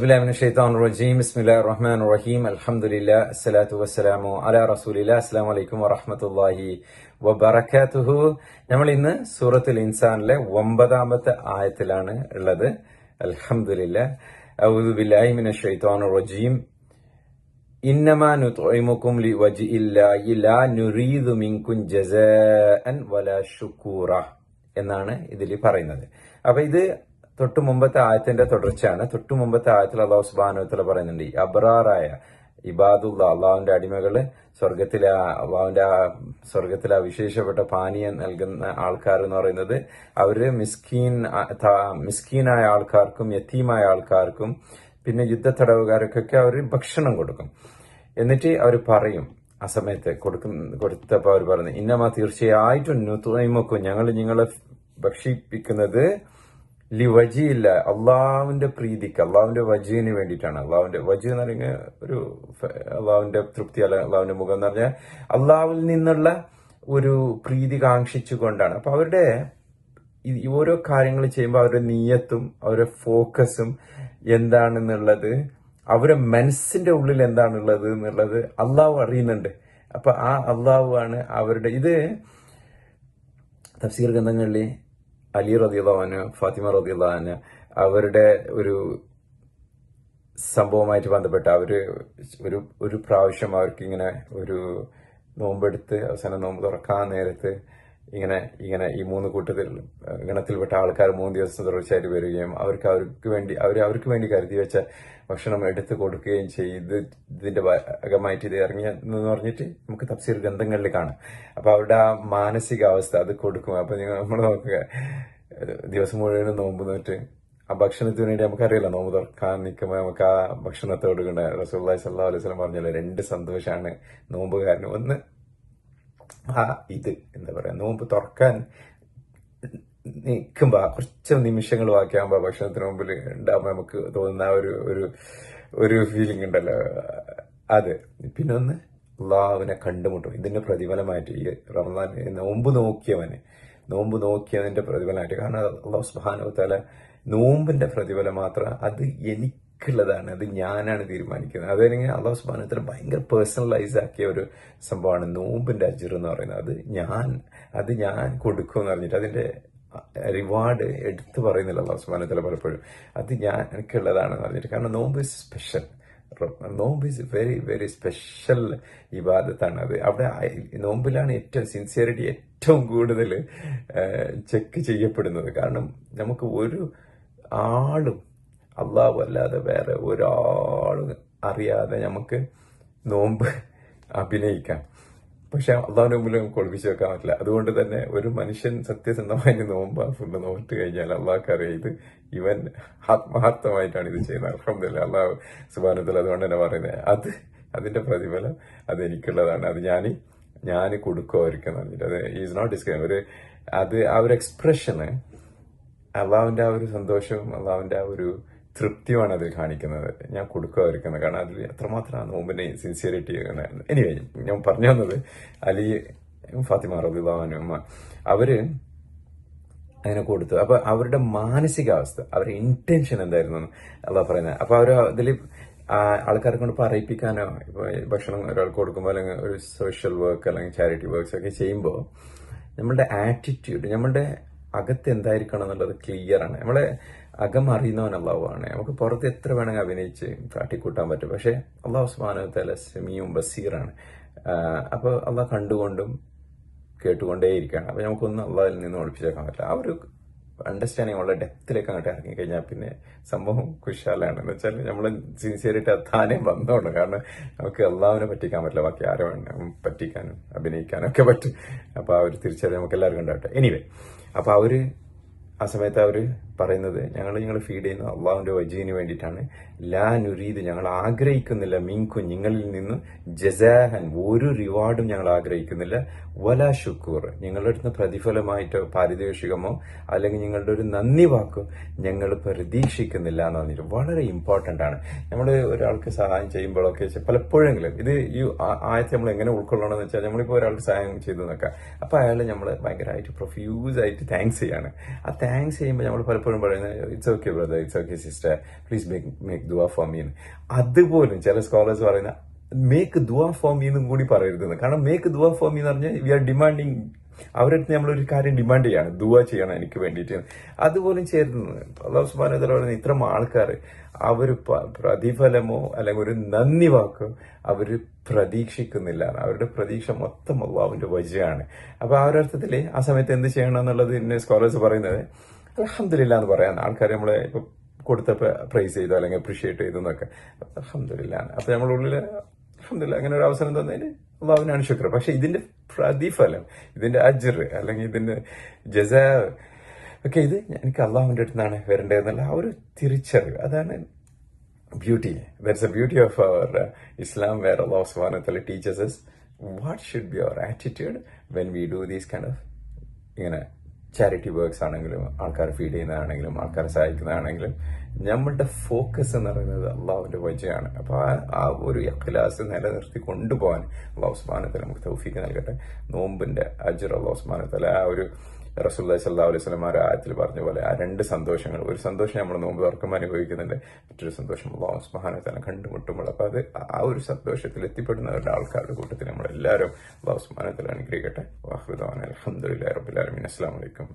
بالله من الشيطان الرجيم بسم الله الرحمن الرحيم الحمد لله الصلاة والسلام على رسول الله السلام عليكم ورحمة الله وبركاته നമ്മൾ ഇന്ന് സൂറത്തുൽ ഇൻസാനിലെ ഒമ്പതാമത്തെ ആയത്തിലാണ് ഉള്ളത് അൽഹംദുലില്ല أعوذ بالله من الشيطان الرجيم إنما نطعمكم لوجه الله لا نريد منكم جزاء ولا شكورا എന്നാണ് ഇതിൽ പറയുന്നത് അപ്പൊ ഇത് തൊട്ടു മുമ്പത്തെ ആയത്തിന്റെ തുടർച്ചയാണ്. തൊട്ടു മുമ്പത്തെ ആയത്തിൽ അള്ളാഹു സുബാനുത്തല പറയുന്നുണ്ട് അബ്രാറായ ഇബാദുള്ള അള്ളാഹുവിന്റെ അടിമകൾ സ്വർഗത്തിലെ അള്ളാഹുവിന്റെ ആ സ്വർഗത്തിലെ വിശേഷപ്പെട്ട പാനീയം നൽകുന്ന ആൾക്കാർ എന്ന് പറയുന്നത് അവർ മിസ്കീൻ മിസ്കീനായ ആൾക്കാർക്കും യത്തീമായ ആൾക്കാർക്കും പിന്നെ യുദ്ധ തടവുകാർക്കൊക്കെ അവർ ഭക്ഷണം കൊടുക്കും. എന്നിട്ട് അവർ പറയും ആ സമയത്ത് കൊടുക്കും കൊടുത്തപ്പോൾ അവർ പറഞ്ഞു ഇന്നമ തീർച്ചയായിട്ടും നുത്തുമക്കും ഞങ്ങൾ നിങ്ങളെ ഭക്ഷിപ്പിക്കുന്നത് ലി വജിയില്ല അള്ളാഹുവിന്റെ പ്രീതിക്ക് അള്ളാഹുവിന്റെ വജീന് വേണ്ടിയിട്ടാണ്. അള്ളാഹുവിന്റെ വജി എന്ന് പറഞ്ഞാൽ ഒരു അള്ളാവിന്റെ തൃപ്തി അല്ല അള്ളാഹുവിന്റെ മുഖം എന്ന് പറഞ്ഞാൽ അള്ളാഹുവിൽ നിന്നുള്ള ഒരു പ്രീതി കാക്ഷിച്ചുകൊണ്ടാണ്. അപ്പൊ അവരുടെ ഓരോ കാര്യങ്ങൾ ചെയ്യുമ്പോൾ അവരുടെ നീയത്തും അവരുടെ ഫോക്കസും എന്താണെന്നുള്ളത് അവരുടെ മനസ്സിന്റെ ഉള്ളിൽ എന്താണുള്ളത് എന്നുള്ളത് അള്ളാഹു അറിയുന്നുണ്ട്. അപ്പൊ ആ അള്ളാഹു ആണ് അവരുടെ ഇത് തഫ്സീർ ഗ്രന്ഥങ്ങളിൽ അലി റതിയുള്ള ഫാത്തിമ റദിയുള്ളവന് അവരുടെ ഒരു സംഭവമായിട്ട് ബന്ധപ്പെട്ട് അവർ ഒരു ഒരു പ്രാവശ്യം അവർക്കിങ്ങനെ ഒരു നോമ്പെടുത്ത് അവസാനം നോമ്പ് തുറക്കാൻ നേരത്ത് ഇങ്ങനെ ഇങ്ങനെ ഈ മൂന്ന് കൂട്ടത്തിൽ ഗണത്തിൽപ്പെട്ട ആൾക്കാർ മൂന്ന് ദിവസം തുടർച്ചയായിട്ട് വരികയും അവർക്ക് അവർക്ക് വേണ്ടി അവർ അവർക്ക് വേണ്ടി കരുതി വെച്ച ഭക്ഷണം എടുത്തു കൊടുക്കുകയും ചെയ്ത് ഇതിന്റെ ഭാഗമായിട്ട് ഇത് ഇറങ്ങിയ എന്ന് പറഞ്ഞിട്ട് നമുക്ക് തഫ്സീർ ഗ്രന്ഥങ്ങളിൽ കാണാം. അപ്പൊ അവരുടെ ആ മാനസികാവസ്ഥ അത് കൊടുക്കും. അപ്പൊ നമ്മൾ നോക്കുക ദിവസം മുഴുവനും നോമ്പ് നോറ്റ് ആ ഭക്ഷണത്തിന് വേണ്ടി നമുക്കറിയില്ല നോമ്പ് തുറക്കാൻ നിൽക്കുമ്പോൾ നമുക്ക് ആ ഭക്ഷണത്തോട് കൊണ്ട് റസൂള്ളി സല്ലാ അലൈഹി സ്വലം പറഞ്ഞല്ലോ രണ്ട് സന്തോഷമാണ് നോമ്പുകാരന്. ഒന്ന് ആ ഇത് എന്താ പറയാ നോമ്പ് തുറക്കാൻ നിൽക്കുമ്പോ ആ കുറച്ച് നിമിഷങ്ങൾ ബാക്കിയാകുമ്പോ ഭക്ഷണത്തിന് മുമ്പിൽ ഉണ്ടാകുമ്പോ നമുക്ക് തോന്നുന്ന ഒരു ഒരു ഒരു ഫീലിംഗ് ഉണ്ടല്ലോ. അത്. പിന്നെ ഒന്ന് കണ്ടുമുട്ടും. ഇതിന്റെ പ്രതിഫലമായിട്ട് ഈ റമദാൻ നോമ്പ് നോക്കിയവന് നോമ്പ് നോക്കിയതിന്റെ പ്രതിഫലമായിട്ട്. കാരണം അള്ളാഹു സുബാനു തല നോമ്പിന്റെ പ്രതിഫലം മാത്രം അത് എനിക്കുള്ളതാണ് അത് ഞാനാണ് തീരുമാനിക്കുന്നത്. അതല്ലെങ്കിൽ അള്ളാഹു സുബാനത്തിന് ഭയങ്കര പേഴ്സണലൈസ് ആക്കിയ ഒരു സംഭവമാണ് നോമ്പിന്റെ അജിർ എന്ന് പറയുന്നത്. അത് ഞാൻ അത് ഞാൻ കൊടുക്കും എന്ന് പറഞ്ഞിട്ട് അതിന്റെ റിവാർഡ് എടുത്തു പറയുന്നില്ല അള്ളാഹു സുബാനു തല പലപ്പോഴും. അത് ഞാൻ എനിക്കുള്ളതാണെന്ന് പറഞ്ഞിട്ട്. കാരണം നോമ്പ് ഇസ് സ്പെഷ്യൽ നോമ്പ് ഇസ് വെരി വെരി സ്പെഷ്യൽ ഇബാദത്താണ് അത്. അവിടെ നോമ്പിലാണ് ഏറ്റവും സിൻസിയറിറ്റി ഏറ്റവും കൂടുതൽ ചെക്ക് ചെയ്യപ്പെടുന്നത്. കാരണം നമുക്ക് ഒരു ആളും അള്ളാഹു അല്ലാതെ വേറെ ഒരാളും അറിയാതെ നമുക്ക് നോമ്പ് അഭിനയിക്കാം. പക്ഷെ അള്ളാഹുവിന്റെ മുമ്പിൽ നമുക്ക് ഒളിപ്പിച്ചു വെക്കാൻ പറ്റില്ല. അതുകൊണ്ട് തന്നെ ഒരു മനുഷ്യൻ സത്യസന്ധമായി നോമ്പ് ഫുഡ് നോട്ട് കഴിഞ്ഞാൽ അള്ളാഹ്ക്ക് അറിയാം ഇത് ഇവൻ ആത്മാർത്ഥമായിട്ടാണ് ഇത് ചെയ്യുന്നത്. അലഹമില്ല അള്ളാഹു സുബാനത്തിൽ അതുകൊണ്ട് തന്നെ പറയുന്നത് അത് അതിന്റെ പ്രതിഫലം അത് എനിക്കുള്ളതാണ്. അത് ഞാൻ ഞാൻ കൊടുക്കുമായിരിക്കും എന്ന് പറഞ്ഞിട്ട്. അത് ഈസ് നോട്ട് ഡിസ്ക്രൈബ് ഒരു അത് ആ ഒരു എക്സ്പ്രഷന് അള്ളാവിന്റെ ആ ഒരു സന്തോഷവും അള്ളാവിന്റെ ആ ഒരു തൃപ്തിയുമാണ് അതിൽ കാണിക്കുന്നത്. ഞാൻ കൊടുക്കുമായിരിക്കുന്നത് കാരണം അതിൽ എത്രമാത്രം ആ നോമ്പിനെ സിൻസിയറിറ്റി എനിവേ ഞാൻ പറഞ്ഞു വന്നത് അലി ഫാത്തിമ റബിള്ളാനും അവർ അങ്ങനെ കൊടുത്തു. അപ്പൊ അവരുടെ മാനസികാവസ്ഥ അവരുടെ ഇന്റൻഷൻ എന്തായിരുന്നു അള്ളാഹ് പറയുന്നത്. അപ്പൊ അവർ അതിൽ ആൾക്കാരെ കൊണ്ട് പറയിപ്പിക്കാനോ ഇപ്പൊ ഭക്ഷണം ഒരാൾക്ക് കൊടുക്കുമ്പോൾ അല്ലെങ്കിൽ ഒരു സോഷ്യൽ വർക്ക് അല്ലെങ്കിൽ ചാരിറ്റി വർക്ക്സ് ഒക്കെ ചെയ്യുമ്പോൾ നമ്മളുടെ ആറ്റിറ്റ്യൂഡ് നമ്മളുടെ അകത്ത് എന്തായിരിക്കണം എന്നുള്ളത് ക്ലിയർ ആണ്. നമ്മളെ അകം അറിയുന്നവൻ അള്ളാഹുവാണ് നമുക്ക് പുറത്ത് എത്ര വേണമെങ്കിൽ അഭിനയിച്ച് കാട്ടിക്കൂട്ടാൻ പറ്റും. പക്ഷെ അള്ളാഹു ഉസ്മാന തല സെമിയും ബസീറാണ്. അപ്പോൾ അള്ളാഹ് കണ്ടുകൊണ്ടും കേട്ടുകൊണ്ടേയിരിക്കുകയാണ്. അപ്പോൾ നമുക്കൊന്നും അള്ളാഹിൽ നിന്ന് ഒളിപ്പിച്ചേക്കാൻ പറ്റില്ല. ആ ഒരു അണ്ടർസ്റ്റാൻഡിങ് ഉള്ള ഡെപ്തിലേക്ക് അങ്ങോട്ട് ഇറങ്ങി കഴിഞ്ഞാൽ പിന്നെ സംഭവം കുശാലാണ്. എന്ന് വെച്ചാൽ നമ്മൾ സിൻസിയറായിട്ട് താനേ വന്നോളൂ. കാരണം നമുക്ക് അള്ളാഹുവിനെ പറ്റിക്കാൻ പറ്റില്ല. ബാക്കി ആരെ പറ്റിക്കാനും അഭിനയിക്കാനും ഒക്കെ പറ്റും. അപ്പോൾ ആ ഒരു തിരിച്ചറിവ് നമുക്ക് എല്ലാവർക്കും ഉണ്ടാവട്ടെ. എനിവേ അപ്പൊ അവർ ആ സമയത്ത് അവർ പറയുന്നത് ഞങ്ങൾ നിങ്ങൾ ഫീഡ് ചെയ്യുന്ന അള്ളാഹുവിന്റെ വജീന് വേണ്ടിയിട്ടാണ്. ലാ നുരീദ് ഞങ്ങൾ ആഗ്രഹിക്കുന്നില്ല മിങ്കു നിങ്ങളിൽ നിന്ന് ജസാഹൻ ഒരു റിവാർഡും ഞങ്ങൾ ആഗ്രഹിക്കുന്നില്ല. വല ഷുക്കൂർ നിങ്ങളുടെ അടുത്ത് പ്രതിഫലമായിട്ടോ പാരിതോഷികമോ അല്ലെങ്കിൽ നിങ്ങളുടെ ഒരു നന്ദി വാക്കോ ഞങ്ങൾ പ്രതീക്ഷിക്കുന്നില്ല എന്ന് പറഞ്ഞിട്ട് വളരെ ഇമ്പോർട്ടന്റ് ആണ്. നമ്മൾ ഒരാൾക്ക് സഹായം ചെയ്യുമ്പോഴൊക്കെ പലപ്പോഴെങ്കിലും ഇത് ഈ ആയത്തെ നമ്മൾ എങ്ങനെ ഉൾക്കൊള്ളണമെന്ന് വെച്ചാൽ നമ്മളിപ്പോൾ ഒരാൾക്ക് സഹായം ചെയ്തു നോക്കാം അപ്പോൾ അയാൾ നമ്മൾ ഭയങ്കരമായിട്ട് പ്രൊഫ്യൂസ് ആയിട്ട് താങ്ക്സ് ചെയ്യാണ്. ആ താങ്ക്സ് ചെയ്യുമ്പോൾ നമ്മൾ പലപ്പോഴും പറയുന്നത് it's okay brother it's okay sister please make make Dhua for me അതുപോലും ചില സ്കോളേഴ്സ് പറയുന്ന മേക്ക് ദുവാ ഫോർ മീ എന്നും കൂടി പറയരുതെന്ന്. കാരണം മേക്ക് ദുവാ ഫോർ മീ എന്ന് പറഞ്ഞാൽ വി ആർ ഡിമാൻഡിങ് അവരടുത്ത് നമ്മളൊരു കാര്യം ഡിമാൻഡ് ചെയ്യാണ്. ദുവ ചെയ്യണം എനിക്ക് വേണ്ടിയിട്ട് അതുപോലും ചേരുന്നത് അള്ളാഹു വതആല പറയുന്ന ഇത്ര ആൾക്കാർ അവർ പ്രതിഫലമോ അല്ലെങ്കിൽ ഒരു നന്ദി വാക്കോ അവർ പ്രതീക്ഷിക്കുന്നില്ല. അവരുടെ പ്രതീക്ഷ മൊത്തം അള്ളാഹുവിന്റെ വജയാണ് അപ്പോൾ ആ ഒരു അർത്ഥത്തിൽ ആ സമയത്ത് എന്ത് ചെയ്യണം എന്നുള്ളത് എന്നെ സ്കോളേഴ്സ് പറയുന്നത് അലഹമില്ല എന്ന് പറയാൻ ആൾക്കാർ നമ്മളെ ഇപ്പൊ കൊടുത്ത പ്രൈസ് ചെയ്തു അല്ലെങ്കിൽ അപ്രീഷിയേറ്റ് ചെയ്തു എന്നൊക്കെ. അലഹമില്ല അപ്പൊ ഉള്ളിൽ അലഹമില്ല അങ്ങനെ ഒരു അവസരം തന്നതിന് അള്ളാഹുവിനാണ് ശുക്ര പക്ഷെ ഇതിന്റെ പ്രതിഫലം ഇതിന്റെ അജർ അല്ലെങ്കിൽ ഇതിന്റെ ജസ ഒക്കെ ഇത് എനിക്ക് അള്ളാഹുവിന്റെ അടുത്ത് നിന്നാണ് വരേണ്ടതെന്നുള്ള ആ ഒരു തിരിച്ചറിവ്. അതാണ് beauty that's a beauty of our Islam where അള്ളാഹു സുബാനത്തല teaches is what should be our attitude when we do these kind of ഇങ്ങനെ ചാരിറ്റി വർക്ക്സ് ആണെങ്കിലും ആൾക്കാരെ ഫീഡ് ചെയ്യുന്നതാണെങ്കിലും ആൾക്കാരെ സഹായിക്കുന്നതാണെങ്കിലും നമ്മളുടെ ഫോക്കസ് എന്ന് പറയുന്നത് അള്ളാഹുവിന്റെ വജയാണ്. അപ്പൊ ആ- ആ ഒരു അഖിലാസ് നിലനിർത്തി കൊണ്ടുപോകാൻ അള്ളാഹു ഉസ്മാനത്തല നമുക്ക് തൗഫീക്ക് നൽകട്ടെ. നോമ്പിന്റെ അജർ അള്ളാഹു ഉസ്മാനത്തല ആ ഒരു റസൂല്ലാ സല്ലാ അലൈഹി സ്വലം ആ ആയത്തിൽ പറഞ്ഞ പോലെ ആ രണ്ട് സന്തോഷങ്ങൾ ഒരു സന്തോഷം നമ്മൾ നോമ്പ് തുറക്കുമ്പോൾ അനുഭവിക്കുന്നുണ്ട് മറ്റൊരു സന്തോഷം അള്ളാഹു സുബാനത്തല കണ്ടുമുട്ടുമ്പോൾ. അപ്പൊ അത് ആ ഒരു സന്തോഷത്തിൽ എത്തിപ്പെടുന്നവരുടെ ആൾക്കാരുടെ കൂട്ടത്തിൽ നമ്മളെല്ലാവരും അള്ളാഹു സുബാനത്തല അനുഗ്രഹിക്കട്ടെ. വാഹുദാൻ അലഹമുല്ലാ റബുലാലമീൻ അസ്സാം വലൈക്കും